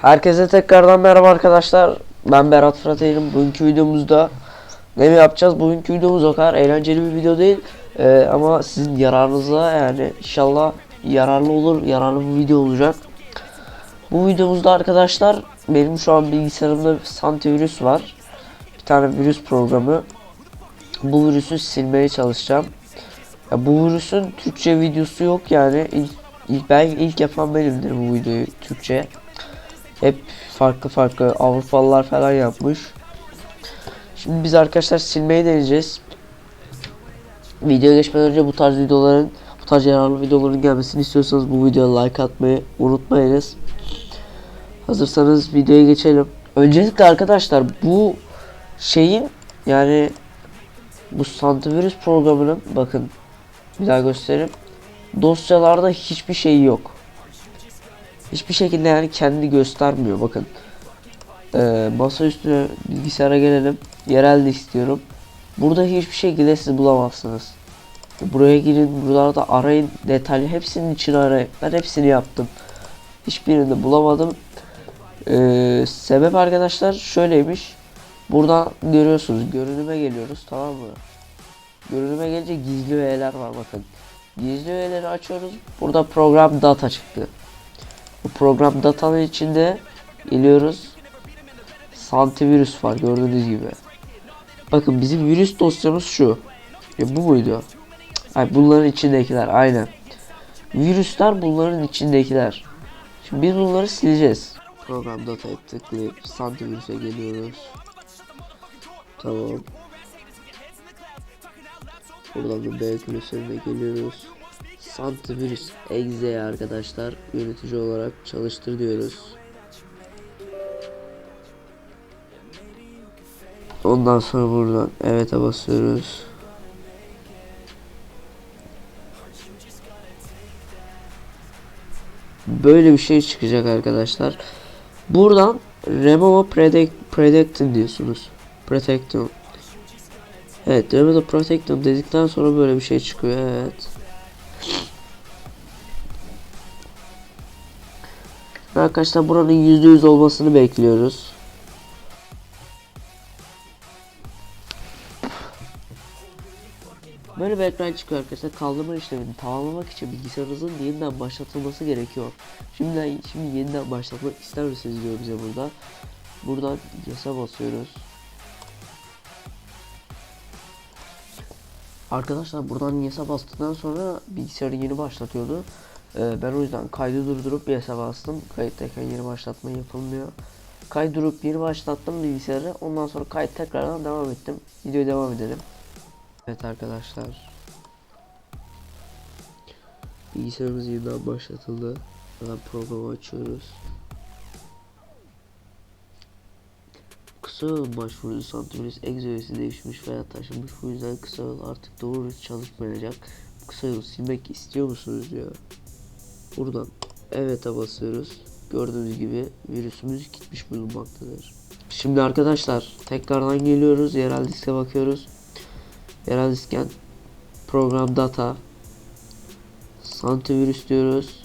Herkese tekrardan merhaba arkadaşlar. Ben Berat Fırat Eğrim. Bugünkü videomuzda ne mi yapacağız? Bugünkü videomuz o kadar eğlenceli bir video değil. Ee, ama sizin yararınıza yani inşallah yararlı olur. Yararlı bir video olacak. Bu videomuzda arkadaşlar benim şu an bilgisayarımda bir antivirüs var. Bir tane virüs programı. Bu virüsü silmeye çalışacağım. Ya bu virüsün Türkçe videosu yok yani. İlk, ilk ben ilk yapan benimdir bu videoyu Türkçe. Hep farklı farklı Avrupalılar falan yapmış. Şimdi biz arkadaşlar silmeyi deneyeceğiz. Videoya geçmeden önce bu tarz videoların, bu tarz yararlı videoların gelmesini istiyorsanız bu videoya like atmayı unutmayınız. Hazırsanız videoya geçelim. Öncelikle arkadaşlar bu şeyin yani bu antivirüs programının bakın bir daha göstereyim. Dosyalarda hiçbir şey yok. Hiçbir şekilde yani kendini göstermiyor bakın. Ee, masa üstüne bilgisayara gelelim. Yerel istiyorum. Burada hiçbir şekilde siz bulamazsınız. Buraya girin, buralarda arayın, detaylı hepsinin içine arayın. Ben hepsini yaptım. Hiçbirini bulamadım. Ee, sebep arkadaşlar şöyleymiş. Buradan görüyorsunuz, görünüme geliyoruz tamam mı? Görünüme gelince gizli öğeler var bakın. Gizli öğeleri açıyoruz. Burada program data çıktı. Program datanın içinde geliyoruz. Antivirüs var gördüğünüz gibi. Bakın bizim virüs dosyamız şu. Ya bu muydu? Ay bunların içindekiler aynen. Virüsler bunların içindekiler. Şimdi biz bunları sileceğiz. Program data'ya tıklayıp antivirüse geliyoruz. Tamam. Buradan da B klasörüne geliyoruz. Antivirüs Exe'ye arkadaşlar yönetici olarak çalıştır diyoruz. Ondan sonra buradan evet'e basıyoruz. Böyle bir şey çıkacak arkadaşlar. Buradan remove protect protected diyorsunuz. Protection. Evet, remove protection dedikten sonra böyle bir şey çıkıyor. Evet. Arkadaşlar buranın %100 olmasını bekliyoruz. Böyle bir ekran çıkıyor arkadaşlar. Kaldırma işlemini tamamlamak için bilgisayarınızın yeniden başlatılması gerekiyor. Şimdi şimdi yeniden başlatmak ister misiniz diyor bize burada. Buradan yasa basıyoruz. Arkadaşlar buradan yasa bastıktan sonra bilgisayarı yeni başlatıyordu. Ee, ben o yüzden kaydı durdurup yasa bastım. Kayıttayken yeni başlatma yapılmıyor. Kaydı durup yeni başlattım bilgisayarı. Ondan sonra kayıt tekrardan devam ettim. Videoya devam edelim. Evet arkadaşlar. Bilgisayarımız yeniden başlatıldı. Hemen programı açıyoruz. Yol başvuru santivirüs egzoyesi değişmiş veya taşınmış bu yüzden kısa yol artık doğru çalışmayacak. Kısa yolu silmek istiyor musunuz diyor. Buradan evet'e basıyoruz. Gördüğünüz gibi virüsümüz gitmiş bulunmaktadır. Şimdi arkadaşlar tekrardan geliyoruz. Yerel diske bakıyoruz. Yerel disken program data antivirüs diyoruz.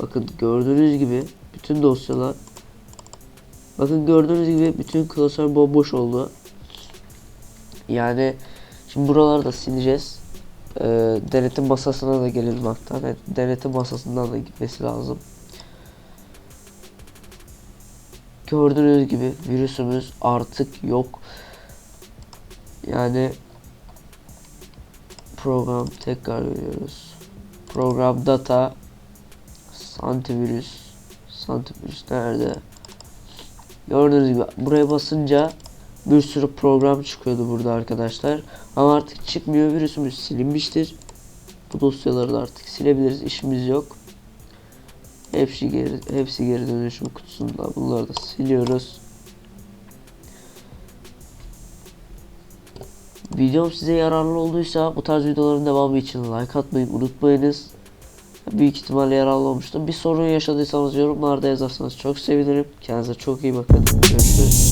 Bakın gördüğünüz gibi bütün dosyalar Bakın gördüğünüz gibi bütün klasör bomboş oldu. Yani şimdi buraları da sileceğiz. Ee, denetim masasına da gelelim hatta. Denetim masasından da gitmesi lazım. Gördüğünüz gibi virüsümüz artık yok. Yani program tekrar veriyoruz. Program data antivirüs antivirüs nerede? Gördüğünüz gibi buraya basınca bir sürü program çıkıyordu burada arkadaşlar. Ama artık çıkmıyor. Virüsümüz silinmiştir. Bu dosyaları da artık silebiliriz. İşimiz yok. Hepsi geri, hepsi geri dönüşüm kutusunda. Bunları da siliyoruz. Videom size yararlı olduysa bu tarz videoların devamı için like atmayı unutmayınız. Büyük ihtimalle yararlı olmuştur. Bir sorun yaşadıysanız yorumlarda yazarsanız çok sevinirim. Kendinize çok iyi bakın. Görüşürüz.